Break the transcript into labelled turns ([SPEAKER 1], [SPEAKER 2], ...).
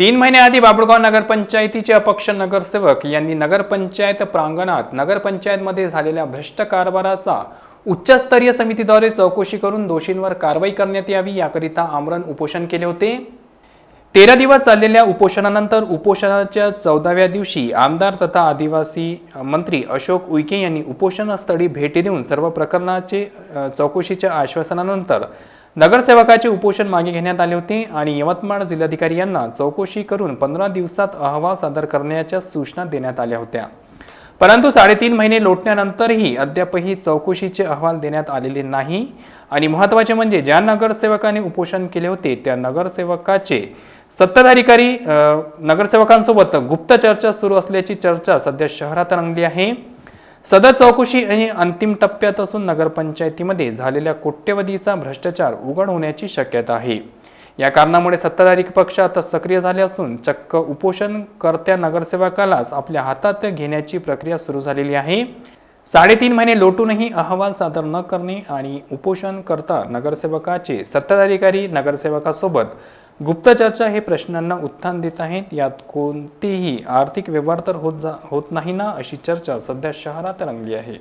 [SPEAKER 1] तीन महिन्याआधी बाबुळगाव नगरपंचायतीचे अपक्ष नगरसेवक यांनी नगरपंचायत प्रांगणात नगरपंचायतमध्ये झालेल्या भ्रष्ट कारभाराचा उच्चस्तरीय समितीद्वारे चौकशी करून दोषींवर कारवाई करण्यात यावी याकरिता आमरण उपोषण केले होते. तेरा दिवस चाललेल्या उपोषणानंतर उपोषणाच्या चौदाव्या दिवशी आमदार तथा आदिवासी मंत्री अशोक उईके यांनी उपोषणस्थळी भेटी देऊन सर्व प्रकरणाचे चौकशीच्या आश्वासनानंतर नगरसेवकाचे उपोषण मागे घेण्यात आले होते आणि यवतमाळ जिल्हाधिकारी यांना चौकशी करून पंधरा दिवसात अहवाल सादर करण्याच्या सूचना देण्यात आल्या होत्या. परंतु साडेतीन महिने लोटण्यानंतरही अद्यापही चौकशीचे अहवाल देण्यात आलेले नाही आणि महत्त्वाचे म्हणजे ज्या नगरसेवकाने उपोषण केले होते त्या नगरसेवकाचे सत्ताधारीकारी नगरसेवकांसोबत गुप्त चर्चा सुरू असल्याची चर्चा सध्या शहरात रंगली आहे. सदर चौकशी ही अंतिम टप्प्यात असून नगरपंचायतीमध्ये झालेल्या कोट्यवधीचा भ्रष्टाचार उघड होण्याची शक्यता आहे. या कारणामुळे सत्ताधारी पक्ष आता सक्रिय झाले असून चक्क उपोषणकर्त्या नगरसेवकालाच आपल्या हातात घेण्याची प्रक्रिया सुरू झालेली आहे. साडेतीन महिने लोटूनही अहवाल सादर न करणे आणि उपोषणकर्ता नगरसेवकाचे सत्ताधिकारी नगरसेवकासोबत गुप्तचर्चा हे प्रश्नांना उत्थान देत आहेत. यात कोणतेही आर्थिक व्यवहार तर होत जा होत नाही ना अशी चर्चा सध्या शहरात रंगली आहे.